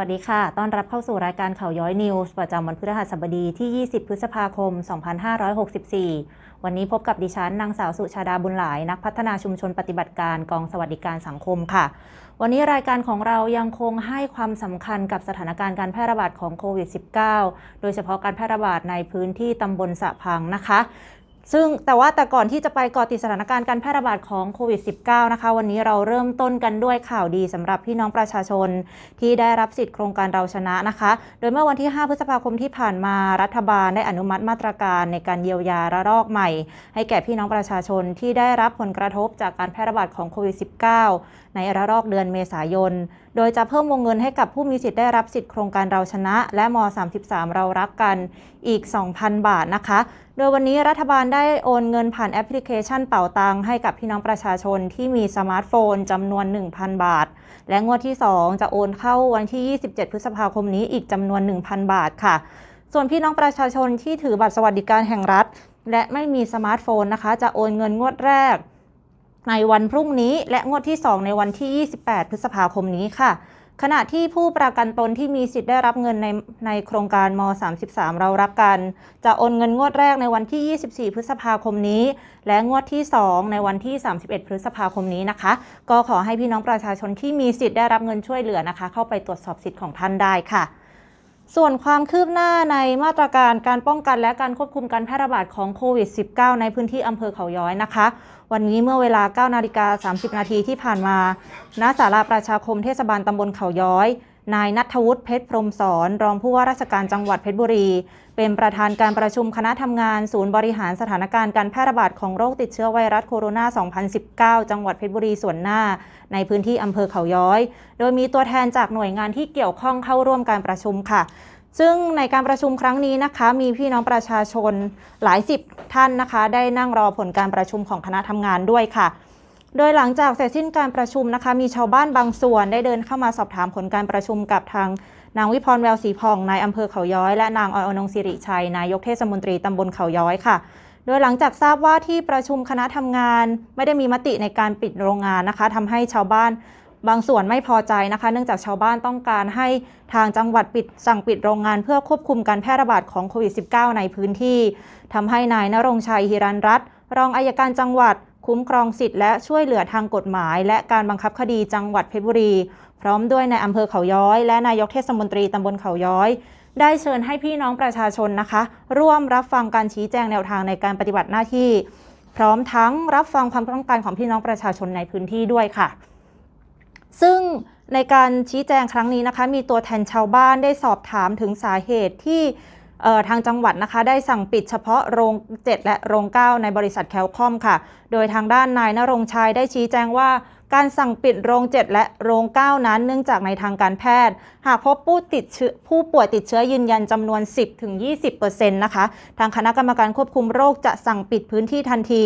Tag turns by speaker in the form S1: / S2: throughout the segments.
S1: วัสดีค่ะ ต้อนรับเข้าสู่รายการข่าวย้อยนิวส์ประจำวันพฤหัสบดีที่ 20 พฤษภาคม 2564 วันนี้พบกับดิฉันนางสาวสุชาดาบุญหลาย นักพัฒนาชุมชนปฏิบัติการกองสวัสดิการสังคมค่ะ วันนี้รายการของเรายังคงให้ความสำคัญกับสถานการณ์การแพร่ระบาดของโควิด -19 โดยเฉพาะการแพร่ระบาดในพื้นที่ตำบลสะพังนะคะ ซึ่งแต่ว่าแต่ก่อนที่จะไปก่อติดสถานการณ์การแพร่ระบาดของโควิด -19 นะคะ วันนี้เราเริ่มต้นกันด้วยข่าวดีสำหรับพี่น้องประชาชน ที่ได้รับสิทธิโครงการเราชนะนะคะ โดยเมื่อวันที่ 5 พฤษภาคมที่ผ่านมารัฐบาลได้อนุมัติมาตรการในการเยียวยาระลอกใหม่ ให้แก่พี่น้องประชาชนที่ได้รับผลกระทบจากการแพร่ระบาดของโควิด -19 ในระลอกเดือนเมษายนโดยจะเพิ่มวงเงินให้กับผู้มีสิทธิ์ได้รับสิทธิ์โครงการเราชนะ และม 33 เรารักกันอีก 2,000 บาทนะคะ โดยวันนี้รัฐบาลได้โอนเงินผ่านแอปพลิเคชันเป่าตังให้กับพี่น้องประชาชนที่มีสมาร์ทโฟนจำนวน 1,000 บาท และงวดที่ 2 จะโอนเข้าวันที่ 27 พฤษภาคมนี้อีกจำนวน 1,000 บาทค่ะ ส่วนพี่น้องประชาชนที่ถือบัตรสวัสดิการแห่งรัฐ และไม่มีสมาร์ทโฟนนะคะ จะโอนเงินงวดแรก ในวันพรุ่งนี้ และงวดที่ 2 ในวันที่ 28 พฤษภาคมนี้ค่ะ ขณะที่ผู้ประกันตนที่มีสิทธิ์ได้รับเงินในในโครงการม 33 เรารักกัน จะโอนเงินงวดแรกในวันที่ 24 พฤษภาคมนี้ และงวดที่ 2 ในวันที่ 31 พฤษภาคมนี้นะคะ ก็ขอให้พี่น้องประชาชนที่มีสิทธิ์ได้รับเงินช่วยเหลือนะคะ เข้าไปตรวจสอบสิทธิ์ของท่านได้ค่ะ ส่วนความคืบหน้าในมาตรการการป้องกันและการควบคุมการแพร่ระบาดของโควิด -19 ในพื้นที่อำเภอเขาย้อยนะคะ วันนี้เมื่อเวลา 9 นาฬิกา 30 นาทีที่ผ่านมา ณ ศาลาประชาคมเทศบาลตำบลเขาย้อย นายนัทวุฒิเพชรพรมสอนรองผู้ว่าราชการจังหวัดเพชรบุรี เป็นประธานการประชุมคณะทำงานศูนย์บริหารสถานการณ์การแพร่ระบาดของโรคติดเชื้อไวรัสโคโรนา 2019 จังหวัดเพชรบุรีส่วนหน้า ในพื้นที่อำเภอเขาย้อย โดยมีตัวแทนจากหน่วยงานที่เกี่ยวข้องเข้าร่วมการประชุมค่ะซึ่งในการประชุมครั้งนี้นะคะ มีพี่น้องประชาชนหลายสิบท่านนะคะ ได้นั่งรอผลการประชุมของคณะทำงานด้วยค่ะ โดยหลังจากเสร็จสิ้นการประชุมนะคะ มีชาวบ้านบางส่วนได้เดินเข้ามาสอบถามผลการประชุมกับทางนางวิพรแววศรีพองนายอำเภอเขาย้อย และนางออยอนงศิริชัย นายกเทศมนตรีตำบลเขาย้อยค่ะ โดยหลังจากทราบว่าที่ประชุมคณะทำงาน ไม่ได้มีมติในการปิดโรงงานนะคะทำให้ชาวบ้านบางส่วนไม่พอใจนะคะ เนื่องจากชาวบ้านต้องการให้ทางจังหวัดปิดสั่งปิดโรงงานเพื่อควบคุมการแพร่ระบาดของโควิด -19 ในพื้นที่ทำให้นายนรงชัยฮิรันรัตน์รองอายการจังหวัด คุ้มครองสิทธิ์และช่วยเหลือทางกฎหมาย และการบังคับคดีจังหวัดเพชรบุรี พร้อมด้วยในายอำเภอเขาย้อย และนายกเทศมนตรีตำบลเขาย้อย ได้เชิญให้พี่น้องประชาชนนะคะ ร่วมรับฟังการชี้แจงแนวทางในการปฏิบัติหน้าที่ พร้อมทั้งรับฟังความต้องการของพี่น้องประชาชนในพื้นที่ด้วยค่ะ ซึ่งในการชี้แจงครั้งนี้นะคะ มีตัวแทนชาวบ้านได้สอบถามถึงสาเหตุที่ ทางจังหวัดนะคะได้สั่งปิดเฉพาะโรง 7 และโรง 9 ในบริษัทแคลคอมค่ะ โดยทางด้านนายนรงชัยได้ชี้แจงว่าการสั่งปิดโรง 7 และโรง 9 นั้น เนื่องจากในทางการแพทย์ หากพบผู้ติดเชื้อผู้ป่วยติดเชื้อยืนยันจำนวน 10-20%นะคะ ทางคณะกรรมการควบคุมโรคจะสั่งปิดพื้นที่ทันที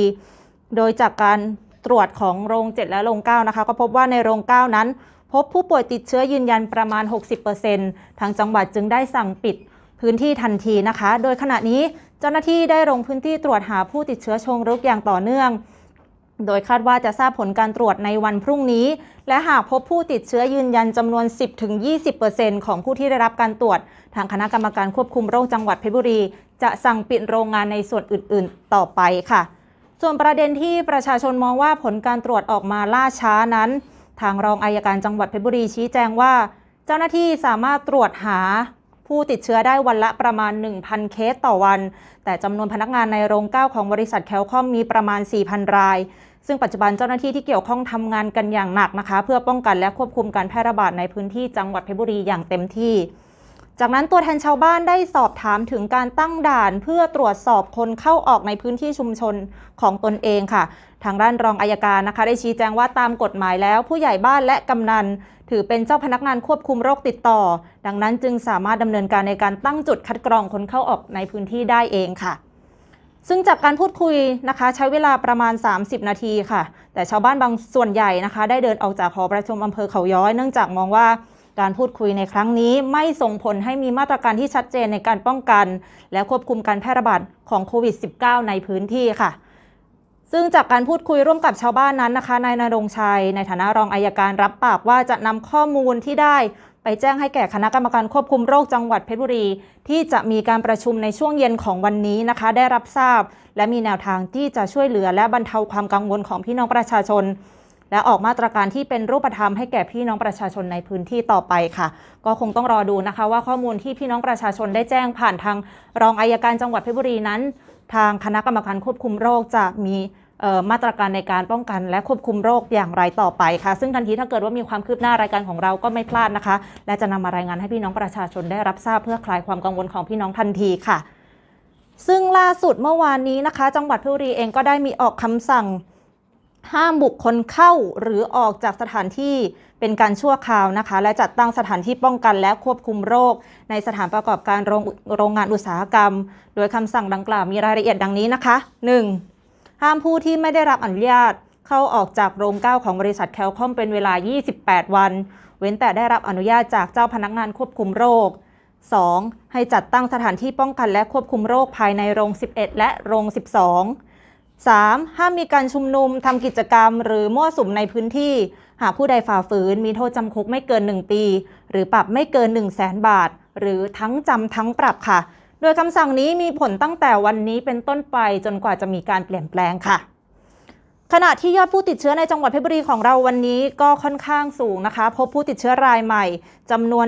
S1: โดยจากการตรวจของโรง 7 และโรง 9 นะคะ ก็พบว่าในโรง 9 นั้น พบผู้ป่วยติดเชื้อยืนยันประมาณ 60%ทางจังหวัดจึงได้สั่งปิด พื้นที่ทันทีนะคะ โดยขณะนี้เจ้าหน้าที่ได้ลงพื้นที่ตรวจหาผู้ติดเชื้อชงรุกอย่างต่อเนื่อง โดยคาดว่าจะทราบผลการตรวจในวันพรุ่งนี้ และหากพบผู้ติดเชื้อยืนยันจำนวน 10-20%ของผู้ที่ได้รับการตรวจ ทางคณะกรรมการควบคุมโรคจังหวัดเพชรบุรี จะสั่งปิดโรงงานในส่วนอื่น ๆ ต่อไปค่ะ ส่วนประเด็นที่ประชาชนมองว่าผลการตรวจออกมาล่าช้านั้น ทางรองอายการจังหวัดเพชรบุรีชี้แจงว่า เจ้าหน้าที่สามารถตรวจหา ผู้ติดเชื้อได้วันละประมาณ 1,000 เคสต่อวัน แต่จำนวนพนักงานในโรงเก้าของบริษัทแคลคอมมีประมาณ 4,000 ราย ซึ่งปัจจุบันเจ้าหน้าที่ที่เกี่ยวข้องทำงานกันอย่างหนักนะคะ เพื่อป้องกันและควบคุมการแพร่ระบาดในพื้นที่จังหวัดเพชรบุรีอย่างเต็มที่ จากนั้นตัวแทนชาวบ้านได้สอบถามถึงการตั้งด่านเพื่อตรวจสอบคนเข้าออกในพื้นที่ชุมชนของตนเองค่ะ ทางด้านรองอายการนะคะ ได้ชี้แจงว่าตามกฎหมายแล้ว ผู้ใหญ่บ้านและกำนัน ถือเป็นเจ้าพนักงานควบคุมโรคติดต่อ ดังนั้นจึงสามารถดำเนินการในการตั้งจุดคัดกรองคนเข้าออกในพื้นที่ได้เองค่ะซึ่งจากการพูดคุยนะคะใช้เวลาประมาณ 30 นาทีค่ะ แต่ชาวบ้านบางส่วนใหญ่นะคะ ได้เดินออกจากหอประชุมอำเภอเขาย้อยเนื่องจากมองว่า การพูดคุยในครั้งนี้ไม่ส่งผลให้มีมาตรการที่ชัดเจนในการป้องกัน และควบคุมการแพร่ระบาดของโควิด -19 ในพื้นที่ค่ะ ซึ่งจากการพูดคุยร่วมกับชาวบ้านนั้นนะคะ นายนรงชัย ในฐานะรองอายการรับปากว่าจะนำข้อมูลที่ได้ไปแจ้งให้แก่คณะกรรมการควบคุมโรคจังหวัดเพชรบุรี ที่จะมีการประชุมในช่วงเย็นของวันนี้นะคะ ได้รับทราบ และมีแนวทางที่จะช่วยเหลือและบรรเทาความกังวลของพี่น้องประชาชน และออกมาตรการที่เป็นรูปธรรมให้แก่พี่น้องประชาชนในพื้นที่ต่อไปค่ะ ก็คงต้องรอดูนะคะ ว่าข้อมูลที่พี่น้องประชาชนได้แจ้งผ่านทางรองอายการจังหวัดเพชรบุรีนั้น ทางคณะกรรมการควบคุมโรคจะมีมาตรการในการป้องกันและควบคุมโรคอย่างไรต่อไปค่ะ ซึ่งทันทีถ้าเกิดว่ามีความคืบหน้ารายการของเราก็ไม่พลาดนะคะ และจะนำมารายงานให้พี่น้องประชาชนได้รับทราบเพื่อคลายความกังวลของพี่น้องทันทีค่ะ ซึ่งล่าสุดเมื่อวานนี้นะคะ จังหวัดเพชรบุรีเองก็ได้มีออกคำสั่ง ห้ามบุคคลเข้าหรือออกจากสถานที่เป็นการชั่วคราวนะคะ และจัดตั้งสถานที่ป้องกันและควบคุมโรค ในสถานประกอบการโรงโรงงานอุตสาหกรรม โดยคำสั่งดังกล่าวมีรายละเอียดดังนี้นะคะ 1. ห้ามผู้ที่ไม่ได้รับอนุญาตเข้าออกจากโรงเก้าของบริษัทแคลคอมเป็นเวลา 28 วัน เว้นแต่ได้รับอนุญาตจากเจ้าพนักงานควบคุมโรค 2. ให้จัดตั้งสถานที่ป้องกันและควบคุมโรคภายในโรง 11 และโรง 12 3. ห้ามมีการชุมนุมทำกิจกรรม หรือมั่วสุมในพื้นที่ หากผู้ใดฝ่าฝืนมีโทษจำคุกไม่เกิน 1 ปี หรือปรับไม่เกิน 1 0 0 0 0แสนบาท หรือทั้งจำทั้งปรับค่ะ โดยคำสั่งนี้มีผลตั้งแต่วันนี้เป็นต้นไปจนกว่าจะมีการเปลี่ยนแปลงค่ะ ขณะที่ยอดผู้ติดเชื้อในจังหวัดเพชรบุรีของเราวันนี้ก็ค่อนข้างสูงนะคะ พบผู้ติดเชื้อรายใหม่จำนวน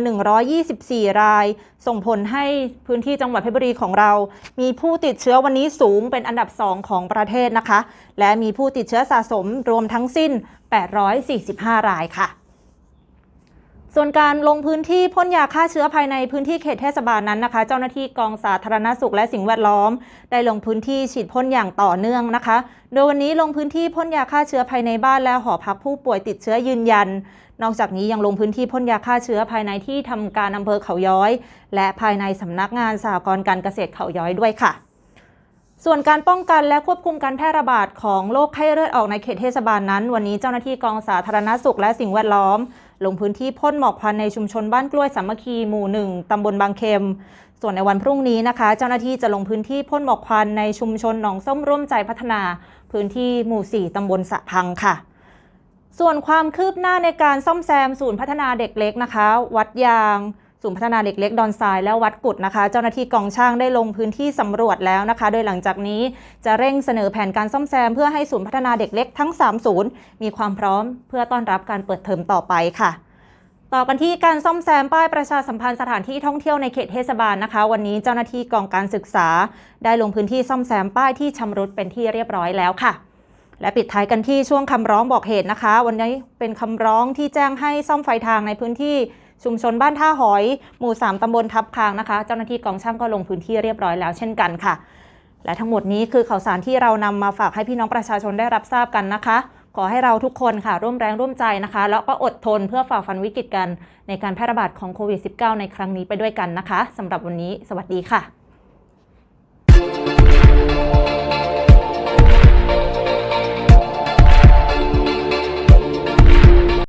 S1: 124 ราย ส่งผลให้พื้นที่จังหวัดเพชรบุรีของเรา มีผู้ติดเชื้อวันนี้สูงเป็นอันดับ 2 ของประเทศนะคะ และมีผู้ติดเชื้อสะสมรวมทั้งสิ้น 845 รายค่ะ ส่วนการลงพื้นที่พ่นยาฆ่าเชื้อภายในพื้นที่เขตเทศบาลนั้นนะคะ เจ้าหน้าที่กองสาธารณสุขและสิ่งแวดล้อม ได้ลงพื้นที่ฉีดพ่นอย่างต่อเนื่องนะคะ โดยวันนี้ลงพื้นที่พ่นยาฆ่าเชื้อภายในบ้านและหอพักผู้ป่วยติดเชื้อยืนยัน นอกจากนี้ยังลงพื้นที่พ่นยาฆ่าเชื้อภายในที่ทำการอำเภอเขาย้อย และภายในสำนักงานสหกรณ์การเกษตรเขาย้อยด้วยค่ะส่วนการป้องกันและควบคุมการแพร่ระบาดของโรคไข้เลือดออกในเขตเทศบาลนั้น วันนี้เจ้าหน้าที่กองสาธารณสุขและสิ่งแวดล้อม ลงพื้นที่พ่นหมอกควันในชุมชนบ้านกล้วยสามัคคีหมู่หนึ่งตำบลบางเค็ม ส่วนในวันพรุ่งนี้นะคะ เจ้าหน้าที่จะลงพื้นที่พ่นหมอกควันในชุมชนหนองส้มร่วมใจพัฒนา พื้นที่หมู่ 4ตำบลสะพังค่ะ ส่วนความคืบหน้าในการซ่อมแซมศูนย์พัฒนาเด็กเล็กนะคะ วัดยาง ศูนย์พัฒนาเด็กเล็กดอนทรายและวัดกุดนะคะ เจ้าหน้าที่กองช่างได้ลงพื้นที่สำรวจแล้วนะคะ โดยหลังจากนี้จะเร่งเสนอแผนการซ่อมแซมเพื่อให้ศูนย์พัฒนาเด็กเล็กทั้ง 3 ศูนย์มีความพร้อมเพื่อต้อนรับการเปิดเทอมต่อไปค่ะต่อกันที่การซ่อมแซมป้ายประชาสัมพันธ์สถานที่ท่องเที่ยวในเขตเทศบาลนะคะ วันนี้เจ้าหน้าที่กองการศึกษา ได้ลงพื้นที่ซ่อมแซมป้ายที่ชำรุดเป็นที่เรียบร้อยแล้วค่ะ และปิดท้ายกันที่ช่วงคำร้องบอกเหตุนะคะ วันนี้เป็นคำร้องที่แจ้งให้ซ่อมไฟทางในพื้นที่ ชุมชนบ้านท่าหอย หมู่ 3ตำบลทับคางนะคะ เจ้าหน้าที่กองช่างก็ลงพื้นที่เรียบร้อยแล้วเช่นกันค่ะ และทั้งหมดนี้คือข่าวสารที่เรานำมาฝากให้พี่น้องประชาชนได้รับทราบกันนะคะ ขอให้เราทุกคนค่ะ ร่วมแรงร่วมใจนะคะ แล้วก็อดทนเพื่อฝ่าฟันวิกฤตกันในการแพร่ระบาดของโควิด -19 ในครั้งนี้ไปด้วยกันนะคะสำหรับวันนี้ สวัสดีค่ะ